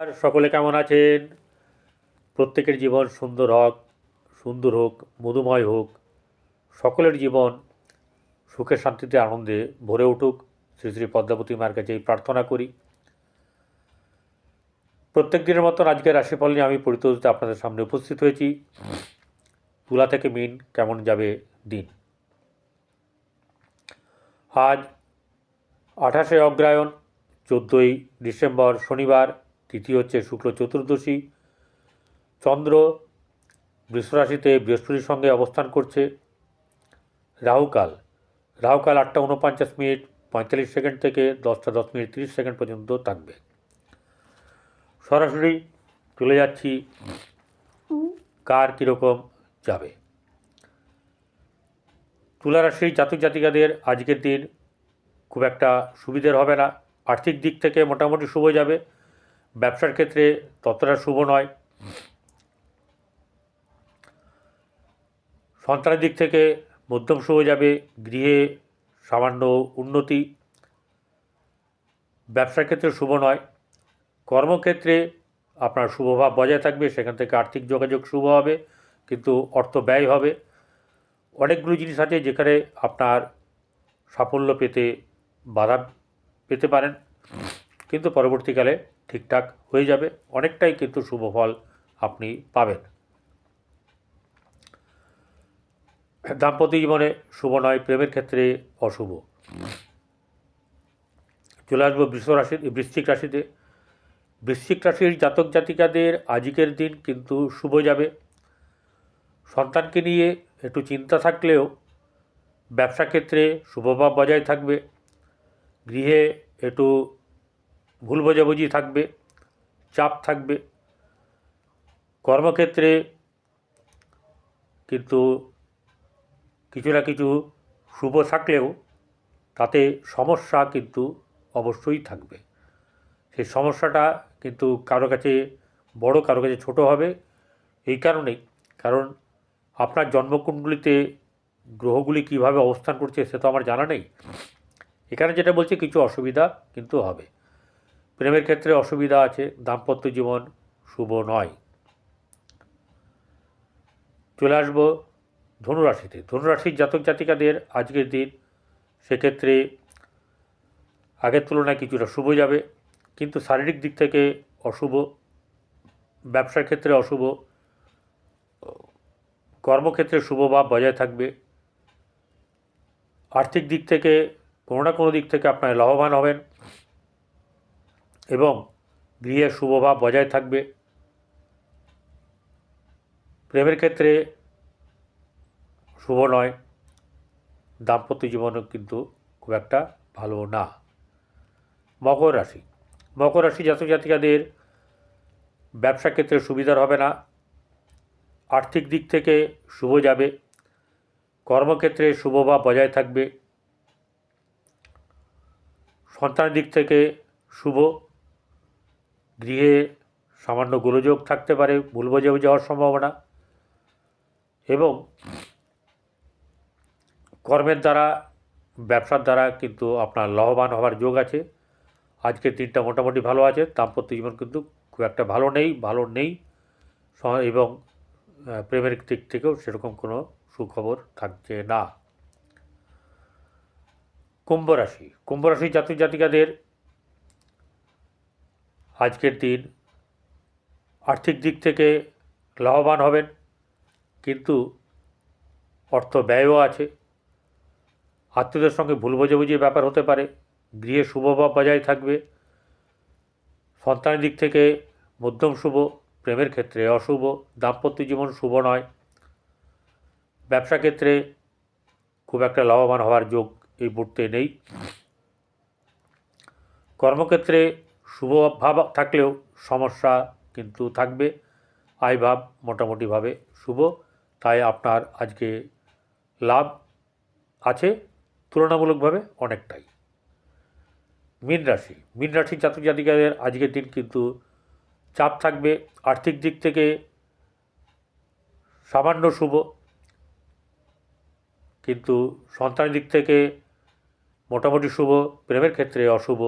আর সকলে কেমন আছেন? প্রত্যেকের জীবন সুন্দর হোক সুন্দর হোক, মধুময় হোক। সকলের জীবন সুখে শান্তিতে, আনন্দে ভরে উঠুক। শ্রী শ্রী পদ্মাবতী মার কাছে প্রার্থনা করি। প্রত্যেক দিনের মতন আজকে রাশিফল নিয়ে আমি পরিতোষিত আপনাদের সামনে উপস্থিত হয়েছি। তুলা থেকে মিন কেমন যাবে দিন? আজ আঠাশে অগ্রায়ণ চোদ্দোই ডিসেম্বর শনিবার। তিথি হচ্ছে শুক্ল চতুর্দশী। চন্দ্র বৃষরাশিতে বৃহস্পতির সঙ্গে অবস্থান করছে। রাহুকাল রাহুকাল আটটা উনপঞ্চাশ মিনিট, পঁয়তাল্লিশ সেকেন্ড থেকে দশটা দশ মিনিট তিরিশ সেকেন্ড পর্যন্ত থাকবে। সরাসরি চলে যাচ্ছি, কার কীরকম যাবে? তুলারাশির জাতক জাতিকাদের আজকের দিন খুব একটা সুবিধের হবে না। আর্থিক দিক থেকে মোটামুটি শুভ যাবে। ব্যবসার ক্ষেত্রে ততটা শুভ নয়। সন্তানের দিক থেকে মধ্যম শুভ যাবে, গৃহে সামান্য উন্নতি। ব্যবসার ক্ষেত্রে শুভ নয়। কর্মক্ষেত্রে আপনার শুভভাব বজায় থাকবে, সেখান থেকে আর্থিক যোগাযোগ শুভ হবে, কিন্তু অর্থ ব্যয় হবে। অনেকগুলো জিনিস আছে যেখানে আপনার সাফল্য পেতে বাধা পেতে পারেন, কিন্তু পরবর্তীকালে ঠিকঠাক হয়ে যাবে, অনেকটাই কিন্তু শুভ ফল আপনি পাবেন। দাম্পত্য জীবনে শুভ নয়, প্রেমের ক্ষেত্রে অশুভ। চলে আসব বৃষ রাশি বৃশ্চিক রাশিতে। বৃশ্চিক রাশির জাতক জাতিকাদের আজকের দিন কিন্তু শুভ যাবে। সন্তানকে নিয়ে একটু চিন্তা থাকলেও ব্যবসা ক্ষেত্রে শুভভাব বজায় থাকবে। গৃহে একটু ভুল বোঝাবুঝি থাকবে, চাপ থাকবে। কর্মক্ষেত্রে কিন্তু কিছু না কিছু শুভ থাকলেও তাতে সমস্যা কিন্তু অবশ্যই থাকবে। সেই সমস্যাটা কিন্তু কারও কাছে বড়, কারও কাছে ছোট হবে এই কারণেই। কারণ আপনার জন্মকুণ্ডলিতে গ্রহগুলি কীভাবে অবস্থান করছে সে তো আমার জানা নেই। এখানে যেটা বলছে, কিছু অসুবিধা কিন্তু হবে। প্রেমের ক্ষেত্রে অসুবিধা আছে, দাম্পত্য জীবন শুভ নয়। চলে আসব ধনুরাশিতে। ধনুরাশির জাতক জাতিকাদের আজকের দিন সেক্ষেত্রে আগের তুলনায় কিছুটা শুভ যাবে, কিন্তু শারীরিক দিক থেকে অশুভ, ব্যবসার ক্ষেত্রে অশুভ, কর্মক্ষেত্রে শুভভাব বজায় থাকবে। আর্থিক দিক থেকে কোনো না কোনো দিক থেকে আপনার লাভবান হবেন। এবং গৃহে শুভভাব বজায় থাকবে। প্রেমের ক্ষেত্রে শুভ নয়, দাম্পত্য জীবনও কিন্তু খুব একটা ভালো না। মকর রাশি মকর রাশি জাতক জাতিকাদের ব্যবসা ক্ষেত্রে সুবিধার হবে না। আর্থিক দিক থেকে শুভ যাবে, কর্মক্ষেত্রে শুভভাব বজায় থাকবে। সন্তানের দিক থেকে শুভ গৃহে সামান্য গোলযোগ থাকতে পারে ভুল বোঝাবুঝি হওয়ার সম্ভাবনা। এবং কর্মের দ্বারা, ব্যবসার দ্বারা কিন্তু আপনার লাভবান হওয়ার যোগ আছে। আজকের দিনটা মোটামুটি ভালো আছে, দাম্পত্য জীবন কিন্তু খুব একটা ভালো নেই ভালো নেই। এবং প্রেমের দিক থেকেও সেরকম কোনো সুখবর থাকছে না। কুম্ভ রাশি, কুম্ভ জাতক জাতিকাদের আজকের দিন আর্থিক দিক থেকে লাভবান হবেন, কিন্তু অর্থ ব্যয়ও আছে। আত্মীয়দের সঙ্গে ভুল বোঝাবুঝির ব্যাপার হতে পারে, গৃহে শুভভাব বজায় থাকবে। সন্তানের দিক থেকে মধ্যম শুভ, প্রেমের ক্ষেত্রে অশুভ, দাম্পত্য জীবন শুভ নয়। ব্যবসা ক্ষেত্রে খুব একটা লাভবান হওয়ার যোগ এই মুহূর্তে নেই। কর্মক্ষেত্রে শুভ ভাব থাকলেও সমস্যা কিন্তু থাকবে। আয় ভাব মোটামুটিভাবে শুভ। তাই আপনার আজকে লাভ আছে, তুলনামূলকভাবে অনেকটাই। মীন রাশি, মীন রাশির জাতক জাতিকাদের আজকের দিন কিন্তু চাপ থাকবে। আর্থিক দিক থেকে সামান্য শুভ। কিন্তু সন্তানের দিক থেকে মোটামুটি শুভ, প্রেমের ক্ষেত্রে অশুভ।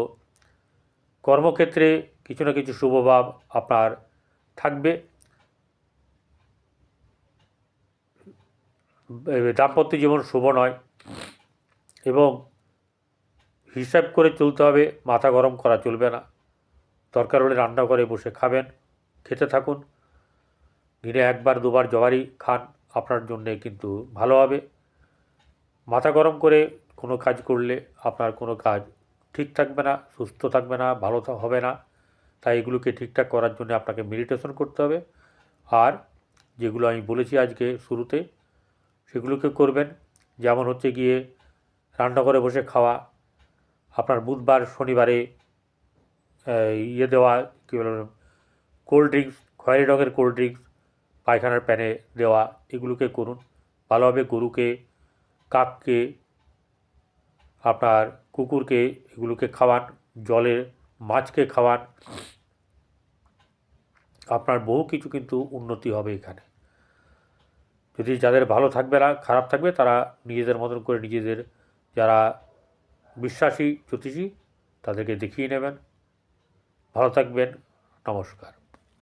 কর্মক্ষেত্রে কিছু না কিছু শুভভাব আপনার থাকবে। দাম্পত্য জীবন শুভ নয় এবং হিসাব করে চলতে হবে, মাথা গরম করা চলবে না। দরকার হলে রান্নাঘরে বসে খাবেন, খেতে থাকুন। দিনে একবার, দুবার জবারই খান, আপনার জন্যে কিন্তু ভালো হবে। মাথা গরম করে কোনো কাজ করলে আপনার কোনো কাজ ঠিক থাকবে না, সুস্থ থাকবে না, ভালো হবে না, তাই এগুলোকে ঠিকঠাক করার জন্য আপনাকে মেডিটেশন করতে হবে। আর যেগুলো আমি বলেছি আজকে শুরুতে, সেগুলোকে করবেন। যেমন হচ্ছে গিয়ে রান্নাঘরে বসে খাওয়া, আপনার বুধবার, শনিবারে ইয়ে দেওয়া, কী বলে কোল্ড ড্রিঙ্কস খয়েরি রঙের কোল্ড ড্রিঙ্কস পায়খানার প্যানে দেওয়া, এগুলোকে করুন। ভালোভাবে গরুকে, কাককে আপনার কুকুরকে, এগুলোকে খাওয়ান, জলে মাছকে খাওয়ান। আপনার বহু কিছু কিন্তু উন্নতি হবে এখানে। যদি যাদের ভালো থাকবে না, খারাপ থাকবে, তারা নিজেদের মতন করে নিজেদের যারা বিশ্বাসী, জ্যোতিষী, তাদেরকে দেখিয়ে নেবেন। ভালো থাকবেন। নমস্কার।